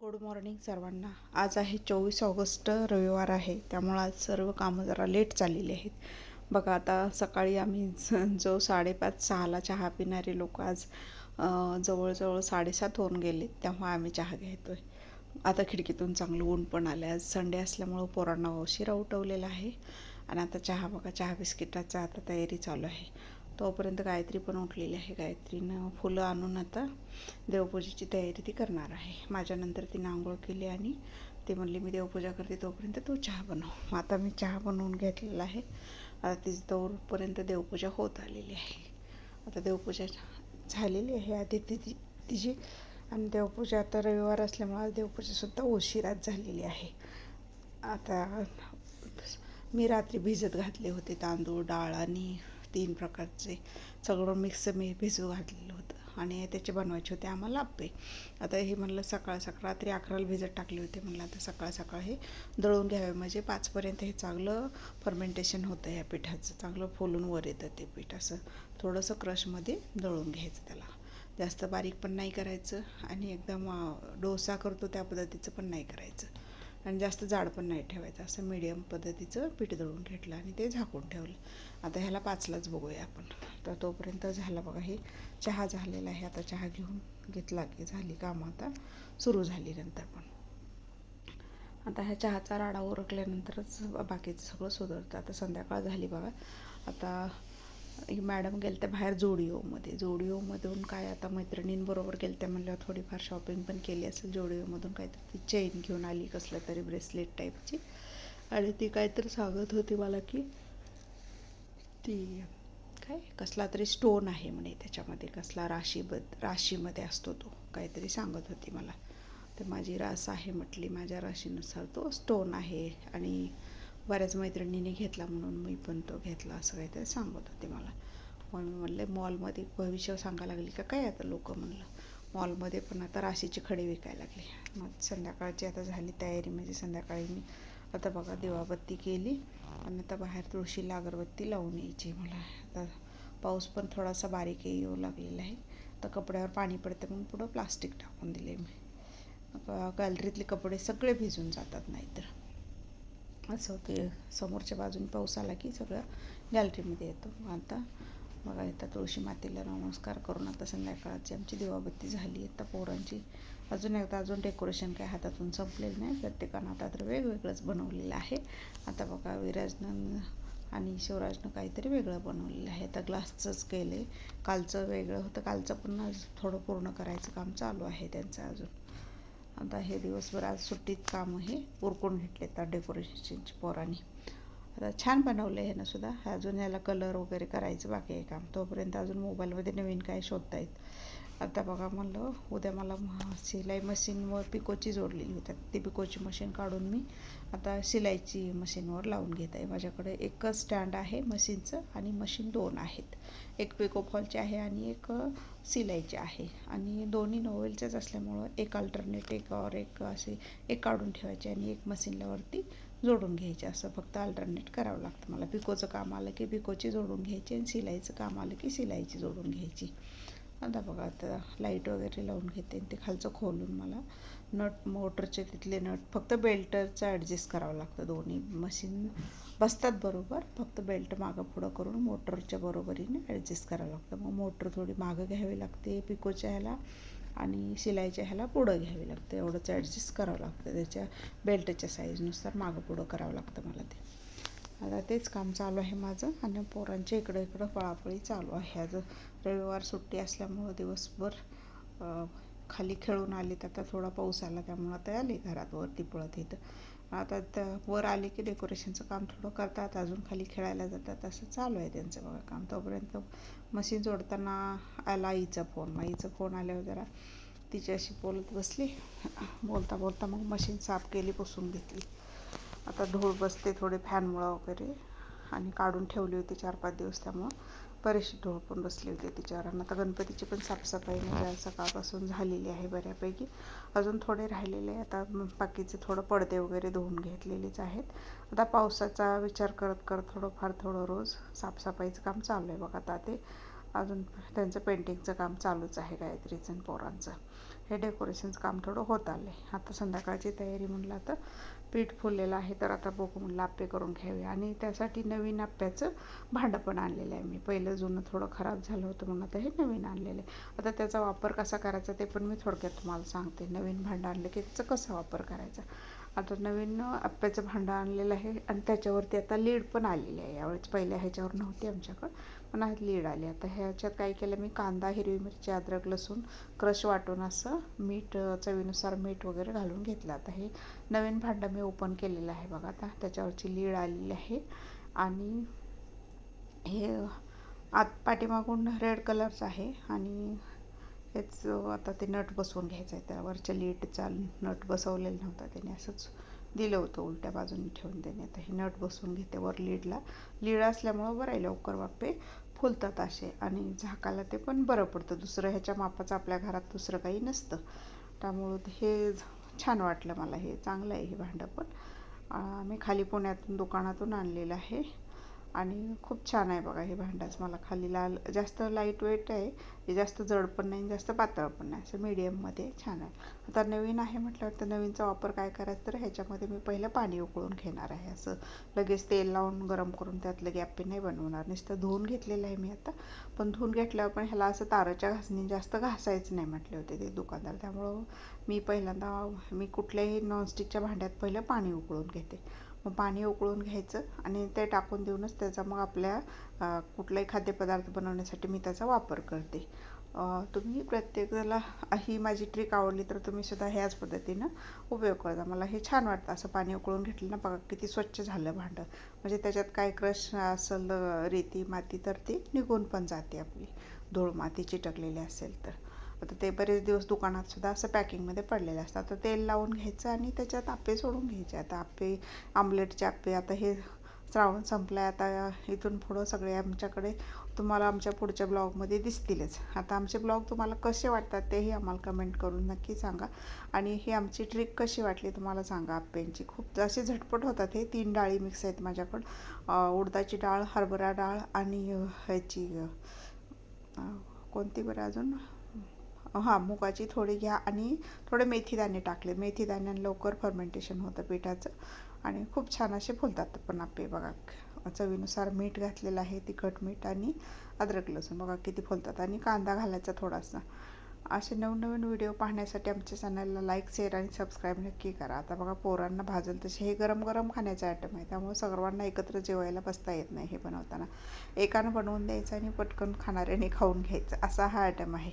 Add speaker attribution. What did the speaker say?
Speaker 1: Good morning सर्वांना. आज आहे चोवीस ऑगस्ट रविवार आहे. त्यामुळं आज सर्व कामं जरा लेट चाललेली आहेत. बघा आता सकाळी आम्ही जो साडेपाच सहाला चहा पिणारे लोक आज जवळजवळ साडेसात होऊन गेले. तेव्हा आम्ही चहा घेतो आहे आता खिडकीतून चांगलं ऊन पण आलं आज संडे असल्यामुळं पोरांना उशिरा उठवलेला आहे. आणि आता चहा बघा चहा बिस्किटाचा आता तयारी चालू आहे. तोपर्यंत गायत्री पण उठलेली आहे. गायत्रीनं फुलं आणून आता देवपूजेची तयारी ती करणार आहे. माझ्यानंतर तिनं आंघोळ केली आणि ती म्हणली मी देवपूजा करते तोपर्यंत तू चहा बनव. मग आता मी चहा बनवून घेतलेला आहे. आता तिची तोपर्यंत देवपूजा होत आलेली आहे. आता देवपूजा झालेली आहे. आधी तिची तिची आणि देवपूजा आता रविवार असल्यामुळे आज देवपूजासुद्धा उशिराच झालेली आहे. आता मी रात्री भिजत घातले होते तांदूळ डाळ आणि तीन प्रकारचे. सगळं मिक्स मी भिजू घातलेलं होतं. आणि त्याचे बनवायचे होते आम्हाला आप्पे. आता हे म्हणलं सकाळ सकाळ रात्री अकराला भिजत टाकले होते म्हणलं. आता सकाळ सकाळ हे दळून घ्यावे. म्हणजे पाचपर्यंत हे चांगलं फर्मेंटेशन होतं या पिठाचं. चांगलं फुलून वर येतं ते पीठ असं. थोडंसं क्रशमध्ये दळून घ्यायचं त्याला. जास्त बारीक पण नाही करायचं. आणि एकदम डोसा करतो त्या पद्धतीचं पण नाही करायचं. आणि जास्त जाड पण नाही ठेवायचं. असं मीडियम पद्धतीचं पीठ दळून घेतलं आणि ते झाकून ठेवलं. आता ह्याला पाचलाच बघूया आपण. तर तोपर्यंत झाला बघा हे चहा झालेला आहे. आता चहा घेऊन घेतला की झाली कामं आता. सुरू झाली नंतर पण. आता ह्या चहाचा राडा ओरकल्यानंतरच बाकीचं सगळं सुधारतं. आता संध्याकाळ झाली बघा. आता मॅडम गेल्या त्या बाहेर जोडिओमध्ये. जोडिओमधून काय आता मैत्रिणींबरोबर गेल्या त्या म्हणल्यावर थोडीफार शॉपिंग पण केली असेल. जोडिओमधून काहीतरी ती चेन घेऊन आली कसलं तरी ब्रेसलेट टाईपची. आणि ती काहीतरी सांगत होती मला की ती काय कसला तरी स्टोन आहे म्हणे त्याच्यामध्ये. कसला राशीबद्ध राशीमध्ये असतो तो. काहीतरी सांगत होती मला. तर माझी रास आहे म्हटली. माझ्या राशीनुसार तो स्टोन आहे. आणि बऱ्याच मैत्रिणीने घेतला म्हणून मी पण तो घेतला असं काहीतरी सांगत होते मला. मग मी म्हणले मॉलमध्ये भविष्य सांगायला लागली का? काय आता? लोक म्हणलं. मॉलमध्ये पण आता राशीची खडे विकायला लागली. मग संध्याकाळची आता झाली तयारी म्हणजे संध्याकाळी मी आता बघा दिवाबत्ती केली आणि आता बाहेर तुळशीला अगरबत्ती लावून यायची मला. आता पाऊस पण थोडासा बारीक येऊ लागलेला आहे. तर कपड्यावर पाणी पडतं म्हणून पुढं प्लास्टिक टाकून दिले मी. गॅलरीतले कपडे सगळे भिजून जातात नाहीतर. असं होते. समोरच्या बाजूने पाऊस आला की सगळं गॅलरीमध्ये येतो. आता बघा इथं तुळशी मातेला नमस्कार करून आता संध्याकाळची आमची दिवाबत्ती झाली. आता पोरांची अजून एकदा अजून डेकोरेशन काय हातातून संपलेलं नाही. प्रत्येकानं आता तर वेगवेगळंच बनवलेलं आहे. आता बघा विराजनं आणि शिवराजनं काहीतरी वेगळं बनवलेलं आहे. आता ग्लासचंच केलं आहे कालचं वेगळं होतं. कालचं पण थोडं पूर्ण करायचं काम चालू आहे त्यांचं अजून. आता हे दिवसभर आज सुट्टीत कामं हे उरकून घेतले तर डेकोरेशनची पोरांनी. छान बनवलं आहे ना सुद्धा. अजून याला कलर वगैरे करायचं बाकी आहे काम. तोपर्यंत अजून मोबाईलमध्ये नवीन काय शोधता येत आता बघा म्हणलं उद्या मला शिलाई मशीनवर पिकोची जोडलेली होती. ती पिकोची मशीन काढून मी आता शिलाईची मशीनवर लावून घेत आहे. माझ्याकडे एकच स्टँड आहे मशीनचं आणि मशीन दोन आहेत. एक पिको फॉलचे आहे आणि एक शिलाईची आहे. आणि दोन्ही नोवेलचेच असल्यामुळं एक अल्टरनेट एक और एक असे एक काढून ठेवायचे आणि एक मशीनला वरती जोडून घ्यायचे. असं फक्त अल्टरनेट करावं लागतं मला. पिकोचं काम आलं की पिकोची जोडून घ्यायची आणि शिलाईचं काम आलं की शिलाईची जोडून घ्यायची. आता बघा आता लाइट वगैरे लावून घेते आणि ते खालचं खोलून मला नट मोटरचे तिथले नट फक्त बेल्टरचं ॲडजस्ट करावं लागतं दोन्ही. मशीन बसतात बरोबर फक्त बेल्ट मागं पुढं करून मोटरच्या बरोबरीने ॲडजस्ट करावं लागतं. मग मोटर थोडी मागं घ्यावी लागते पिकोच्या ह्याला. आणि शिलाईच्या ह्याला पुढं घ्यावी लागते. एवढंच ॲडजस्ट करावं लागतं. त्याच्या बेल्टच्या साईजनुसार मागं पुढं करावं लागतं मला ते. आता तेच काम चालू आहे माझं आणि पोरांच्या इकडं इकडं पळापळी चालू आहे. आज रविवार सुट्टी असल्यामुळं दिवसभर खाली खेळून आलीत. आता थोडा पाऊस आला त्यामुळं आता आले घरात वरती पळत इथं. आता तर वर आले की डेकोरेशनचं काम थोडं करतात अजून खाली खेळायला जातात असं चालू आहे त्यांचं बघा काम. तोपर्यंत मशीन जोडताना आला आईचा फोन आईचा फोन आल्यावर जरा तिच्याशी बोलत बसली. बोलता बोलता मग मशीन साफ केली पुसून घेतली. आता धूळ बसते थोडे फॅनमुळं वगैरे आणि काढून ठेवली होती चार पाच दिवस त्यामुळं. बरीचशी ढोळपून पण बसली होती तिच्यावर आता गणपतीची पण साफसफाई म्हणजे सकाळपासून झालेली आहे बऱ्यापैकी. अजून थोडे राहिलेले आहे. आता बाकीचे थोडं पडदे वगैरे धुवून घेतलेलेच आहेत. आता पावसाचा विचार करत करत थोडंफार थोडं रोज साफसफाईचं काम चालू आहे बघा. आता ते अजून त्यांचं पेंटिंगचं काम चालूच आहे गायत्रीचं आणि पोरांचं. हे डेकोरेशनचं काम थोडं होत आलं आहे आता संध्याकाळची तयारी म्हणलं तर पीठ फुललेलं आहे तर आता बघू म्हणलं आप्पे करून घ्यावे आणि त्यासाठी नवीन आप्प्याचं भांडं पण आणलेलं आहे मी. पहिलं जुनं थोडं खराब झालं होतं म्हणून आता हे नवीन आणलेलं आहे. आता त्याचा वापर कसा करायचा ते पण मी थोडक्यात तुम्हाला सांगते. नवीन भांडं आणलं की त्याचा कसा वापर करायचा? आता नवीन आप्प्याचं भांडं आणलेलं आहे आणि त्याच्यावरती आता लीड पण आलेली आहे. यावेळेस पहिल्या ह्याच्यावर नव्हती आमच्याकडं. पण लीड आली. आता ह्याच्यात काय केलं मी कांदा हिरवी मिरची अद्रक लसूण क्रश वाटून असं मीठ चवीनुसार मीठ वगैरे घालून घेतलं. आता हे नवीन भांडं मी ओपन केलेलं आहे बघा आता. त्याच्यावरची लीड आलेली आहे. आणि हे आत पाठीमागून रेड कलरचं आहे. आणि हेच आता ते नट बसवून घ्यायचं आहे त्यावरच्या लीडचा नट बसवलेला नव्हता त्याने असंच दिलं होतं उलट्या बाजूने ठेवून त्याने आता हे नट बसवून घेते वर लीडला. लीड असल्यामुळं बरं आहे लवकर वाप्पे फुलतात असे आणि झाकाला ते पण बरं पडतं. दुसरं ह्याच्या मापाचं आपल्या घरात दुसरं काही नसतं. त्यामुळं हे छान वाटलं मला. हे चांगलं आहे हे भांडं पण. मी खाली पुण्यातून दुकानातून आणलेलं आहे. आणि खूप छान आहे बघा हे भांड्याच मला खाली लाल जास्त लाइट वेट आहे. हे जास्त जड पण नाही जास्त पातळ पण नाही. असं मीडियममध्ये छान आहे. आता नवीन आहे म्हटल्यावर तर नवीनचा वापर काय करायचा तर ह्याच्यामध्ये मी पहिलं पाणी उकळून घेणार आहे. असं लगेच तेल लावून गरम करून त्यात लगे आप्पे नाही बनवणार. नुसतं धुवून घेतलेलं आहे मी आता. पण धुवून घेतल्यावर पण ह्याला असं ताराच्या घासणी जास्त घासायचं नाही म्हटले होते ते दुकानदार. त्यामुळं मी पहिल्यांदा मी कुठल्याही नॉनस्टिकच्या भांड्यात पहिलं पाणी उकळून घेते. मग पाणी उकळून घ्यायचं आणि ते टाकून देऊनच त्याचा मग आपल्या कुठलाही खाद्यपदार्थ बनवण्यासाठी मी त्याचा वापर करते. तुम्ही प्रत्येकाला ही माझी ट्रिक आवडली तर तुम्ही सुद्धा ह्याच पद्धतीनं उपयोग करता. मला हे छान वाटतं असं पाणी उकळून घेतलं ना बघा किती स्वच्छ झालं भांडं. म्हणजे त्याच्यात काय क्रश असेल रेती माती तर ती निघून पण जाते आपली. धूळ माती चिटकलेली असेल तर. आता ते बरेच दिवस दुकानात सुद्धा असं पॅकिंगमध्ये पडलेलं असतं. आता तेल लावून घ्यायचं आणि त्याच्यात आप्पे सोडून घ्यायचे. आता आप्पे आमलेटचे आप्पे आता हे श्रावण संपलं आहे आता इथून पुढं सगळे आमच्याकडे तुम्हाला आमच्या पुढच्या ब्लॉगमध्ये दिसतीलच. आता आमचे ब्लॉग तुम्हाला कसे वाटतात तेही आम्हाला कमेंट करून नक्की सांगा. आणि ही आमची ट्रिक कशी वाटली तुम्हाला सांगा आप्प्यांची. खूप असे झटपट होतात हे. तीन डाळी मिक्स आहेत माझ्याकडं. उडदाची डाळ हरभरा डाळ आणि ह्याची कोणती बरं अजून? हां मुगाची थोडी घ्या आणि थोडे मेथीदाणे टाकले. मेथीदाण्यानं लवकर फर्मेंटेशन होतं पिठाचं. आणि खूप छान असे फुलतात पण आपे. बघा चवीनुसार मीठ घातलेलं आहे तिखट मीठ आणि अद्रक लसूण. बघा किती फुलतात. आणि कांदा घालायचा थोडासा. असे नवनवीन व्हिडिओ पाहण्यासाठी आमच्या चॅनलला लाईक शेअर आणि सबस्क्राईब नक्की करा. आता बघा पोरांना भाजल तसे हे गरम गरम खाण्याचे आयटम आहे त्यामुळे सर्वांना एकत्र जेवायला बसता येत नाही हे बनवताना. एकानं बनवून द्यायचं आणि पटकन खाणाऱ्याने खाऊन घ्यायचं. असा हा आयटम आहे.